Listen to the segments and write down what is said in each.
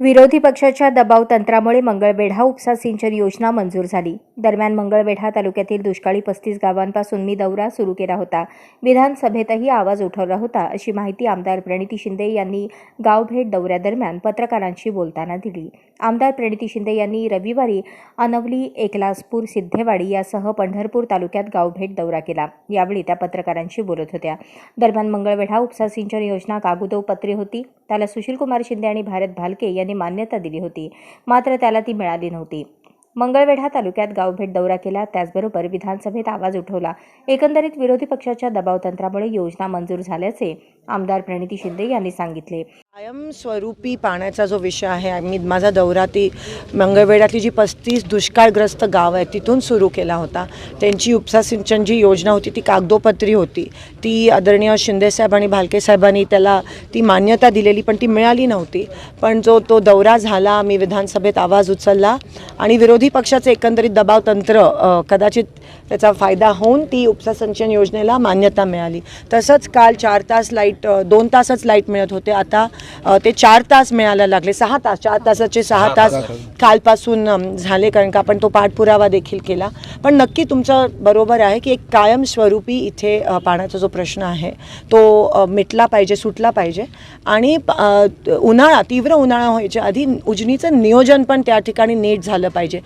विरोधी पक्षाच्या दबाव तंत्रामुळे मंगळवेढा उपसा सिंचन योजना मंजूर झाली. दरम्यान मंगळवेढा तालुक्यातील दुष्काळी पस्तीस गावांपासून मी दौरा सुरू केला होता. विधानसभेतही आवाज उठवला होता अशी माहिती आमदार प्रणिती शिंदे यांनी गावभेट दौऱ्यादरम्यान पत्रकारांशी बोलताना दिली. आमदार प्रणिती शिंदे यांनी रविवारी अनवली एकलासपूर सिद्धेवाडी यासह पंढरपूर तालुक्यात गावभेट दौरा केला. यावेळी त्या पत्रकारांशी बोलत होत्या. दरम्यान मंगळवेढा उपसा सिंचन योजना कागुदोपत्री होती. त्याला सुशीलकुमार शिंदे आणि भारत भालके यांनी मान्यता दिली होती. मात्र त्याला ती मिळाली नव्हती. मंगळवेढा तालुक्यात गावभेट दौरा केला. त्याचबरोबर विधानसभेत आवाज उठवला. एकंदरीत विरोधी पक्षाच्या दबावतंत्रामुळे योजना मंजूर झाल्याचे आमदार प्रणिती शिंदे यांनी सांगितले. कायमस्वरूपी पाण्याचा जो विषय आहे मी माझा दौरा ती मंगळवेढ्यातली जी पस्तीस दुष्काळग्रस्त गाव आहे तिथून सुरू केला होता. त्यांची उपसा सिंचन जी योजना होती ती कागदोपत्री होती. ती आदरणीय शिंदेसाहेब आणि भालके साहेबांनी त्याला ती मान्यता दिलेली पण ती मिळाली नव्हती. पण जो तो दौरा झाला मी विधानसभेत आवाज उचलला आणि विरोधी पक्षाचे एकंदरीत दबाव तंत्र कदाचित त्याचा फायदा होऊन ती उपसा सिंचन योजनेला मान्यता मिळाली. तसंच काल चार तास लाइट दोन तासच लाइट मिळत होते. आता ते चार तास मिळायला लागले. सहा तास चार तासाचे सहा तास कालपासून झाले. कारण का आपण तो पाठपुरावा देखील केला. पण नक्की तुमचं बरोबर आहे की एक कायमस्वरूपी इथे पाण्याचा जो प्रश्न आहे तो मिटला पाहिजे सुटला पाहिजे. आणि उन्हाळा तीव्र उन्हाळा व्हायच्या आधी उजनीचं नियोजन पण त्या ठिकाणी नीट झालं पाहिजे.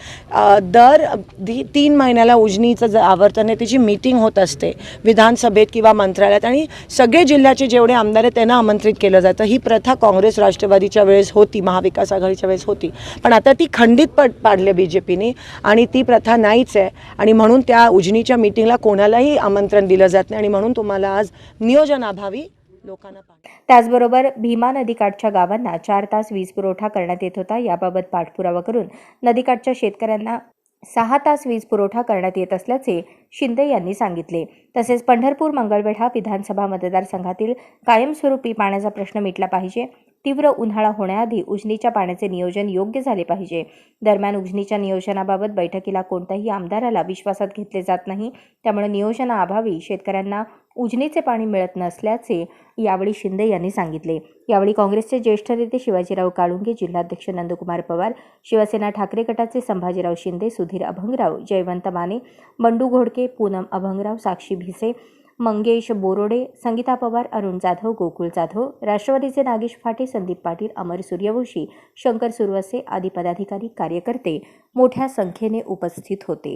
दर दी तीन महिन्याला उजनीचं जर आवर्तन आहे त्याची मीटिंग होत असते विधानसभेत किंवा मंत्रालयात आणि सगळे जिल्ह्याचे जेवढे आमदार आहेत त्यांना आमंत्रित केलं जातं. ही प्रथा काँग्रेस राष्ट्रवादीच्या वेळेस होती महाविकास आघाडीच्या वेळेस होती. पण आता ती खंडित पड पाडली बी जे पीने आणि ती प्रथा नाहीच आहे. आणि म्हणून त्या उजनीच्या मीटिंगला कोणालाही आमंत्रण दिलं जात नाही आणि म्हणून तुम्हाला आज नियोजनाभावी लोकांना त्याचबरोबर भीमा नदीकाठच्या गावांना चार तास वीज पुरवठा करण्यात येत होता. याबाबत पाठपुरावा करून नदीकाठच्या शेतकऱ्यांना सहा तास वीज पुरवठा करण्यात येत असल्याचे शिंदे यांनी सांगितले. तसेच पंढरपूर मंगळवेढा विधानसभा मतदारसंघातील कायमस्वरूपी पाण्याचा प्रश्न मिटला पाहिजे. तीव्र उन्हाळा होण्याआधी उजनीच्या पाण्याचे नियोजन योग्य झाले पाहिजे. दरम्यान उजनीच्या नियोजनाबाबत बैठकीला कोणत्याही आमदाराला विश्वासात घेतले जात नाही. त्यामुळे नियोजनाअभावी शेतकऱ्यांना उजनीचे पाणी मिळत नसल्याचे यावेळी शिंदे यांनी सांगितले. यावेळी काँग्रेसचे ज्येष्ठ नेते शिवाजीराव काळुंगे जिल्हाध्यक्ष नंदकुमार पवार शिवसेना ठाकरे गटाचे संभाजीराव शिंदे सुधीर अभंगराव जयवंत माने बंडू घोडके पूनम अभंगराव साक्षी भिसे मंगेश बोरोडे संगीता पवार अरुण जाधव गोकुळ जाधव राष्ट्रवादीचे नागेश फाटे संदीप पाटील अमर सूर्यवंशी शंकर सुरवसे आदी पदाधिकारी कार्यकर्ते मोठ्या संख्येने उपस्थित होते.